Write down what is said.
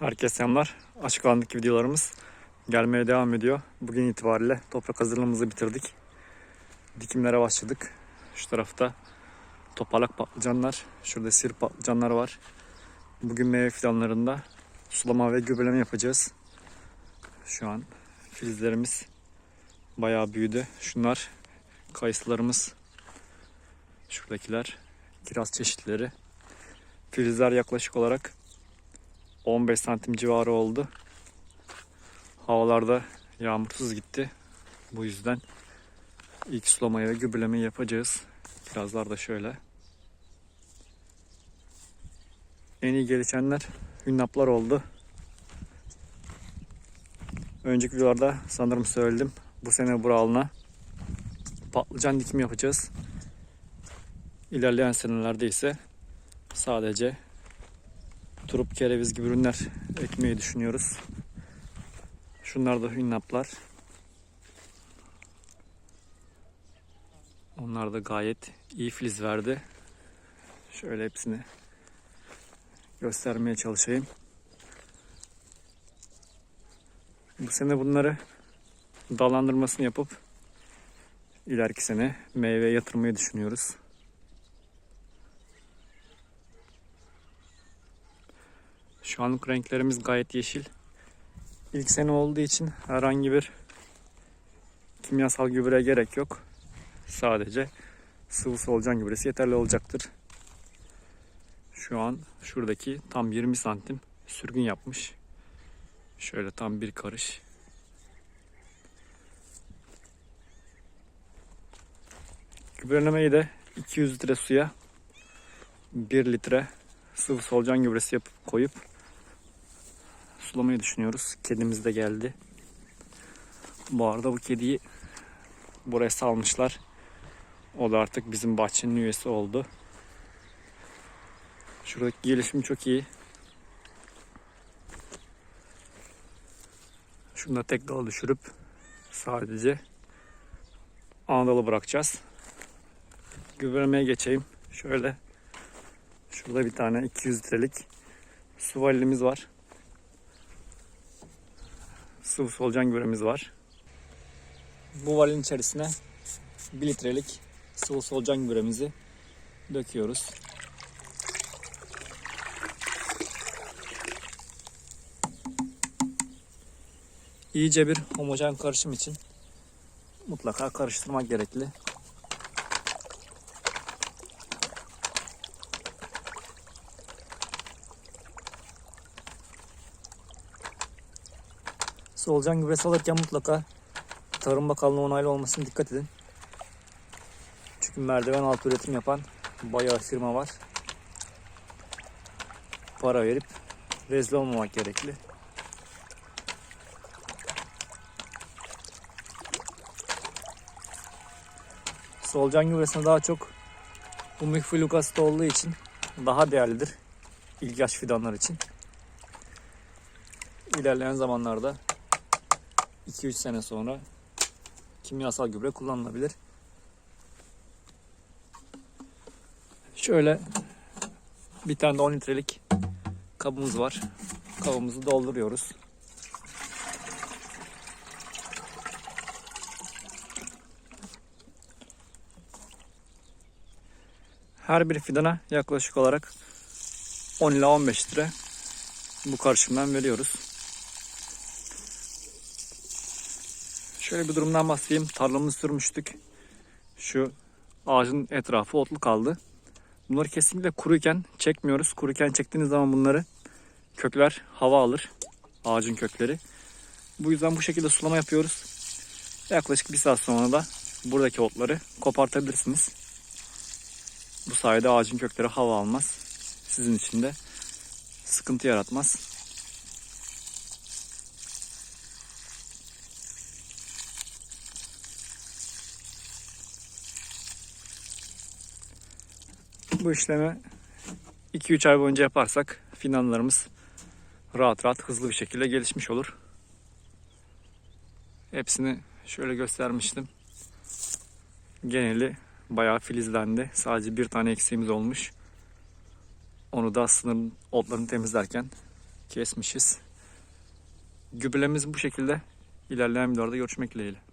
Herkese selamlar. Açık alandaki videolarımız gelmeye devam ediyor. Bugün itibariyle toprak hazırlığımızı bitirdik. Dikimlere başladık. Şu tarafta topalak patlıcanlar, şurada sir patlıcanlar var. Bugün meyve fidanlarında sulama ve gübreleme yapacağız. Şu an filizlerimiz bayağı büyüdü. Şunlar kayısılarımız. Şuradakiler kiraz çeşitleri. Filizler yaklaşık olarak 15 santim civarı oldu. Havalarda yağmursuz gitti. Bu yüzden ilk sulamayı ve gübrelemeyi yapacağız. Kirazlar da şöyle. En iyi gelişenler hünnaplar oldu. Önceki videolarda sanırım söyledim. Bu sene buralına patlıcan dikimi yapacağız. İlerleyen senelerde ise sadece turup kereviz gibi ürünler ekmeyi düşünüyoruz. Şunlar da hünnaplar. Onlar da gayet iyi filiz verdi. Şöyle hepsini göstermeye çalışayım. Bu sene bunları dallandırmasını yapıp ileriki sene meyve yatırmayı düşünüyoruz. Şu anlık renklerimiz gayet yeşil. İlk sene olduğu için herhangi bir kimyasal gübre gerek yok. Sadece sıvı solucan gübresi yeterli olacaktır. Şu an şuradaki tam 20 santim sürgün yapmış. Şöyle tam bir karış. Gübrelemeyi de 200 litre suya 1 litre sıvı solucan gübresi yapıp koyup sulamayı düşünüyoruz. Kedimiz de geldi. Bu arada bu kediyi buraya salmışlar. O da artık bizim bahçenin üyesi oldu. Şuradaki gelişim çok iyi. Şunu da tek dala düşürüp sadece ana dalı bırakacağız. Gübrelemeye geçeyim. Şöyle şurada bir tane 200 litrelik su valimiz var. Sıvı solucan gübremiz var. Bu valin içerisine 1 litrelik sıvı solucan gübremizi döküyoruz. İyice bir homojen karışım için mutlaka karıştırmak gerekli. Solucan gübresi alırken mutlaka Tarım Bakanlığı onaylı olmasına dikkat edin. Çünkü merdiven altı üretim yapan bayağı firma var. Para verip rezil olmamak gerekli. Solucan gübresine daha çok humik fluk asit olduğu için daha değerlidir. İlk yaş fidanlar için. İlerleyen zamanlarda 2-3 sene sonra kimyasal gübre kullanılabilir. Şöyle bir tane de 10 litrelik kabımız var. Kabımızı dolduruyoruz. Her bir fidana yaklaşık olarak 10 ila 15 litre bu karışımdan veriyoruz. Şöyle bir durumdan bahsedeyim. Tarlamızı sürmüştük. Şu ağacın etrafı otlu kaldı. Bunları kesinlikle kuruyken çekmiyoruz. Kuruyken çektiğiniz zaman bunları kökler hava alır. Ağacın kökleri. Bu yüzden bu şekilde sulama yapıyoruz. Yaklaşık bir saat sonra da buradaki otları kopartabilirsiniz. Bu sayede ağacın kökleri hava almaz. Sizin için de sıkıntı yaratmaz. Bu işlemi 2-3 ay boyunca yaparsak finanlarımız rahat rahat hızlı bir şekilde gelişmiş olur. Hepsini şöyle göstermiştim. Geneli bayağı filizlendi. Sadece bir tane eksiğimiz olmuş. Onu da sınırın otlarını temizlerken kesmişiz. Gübrelemiz bu şekilde. İlerleyen videolarda görüşmek dileğiyle.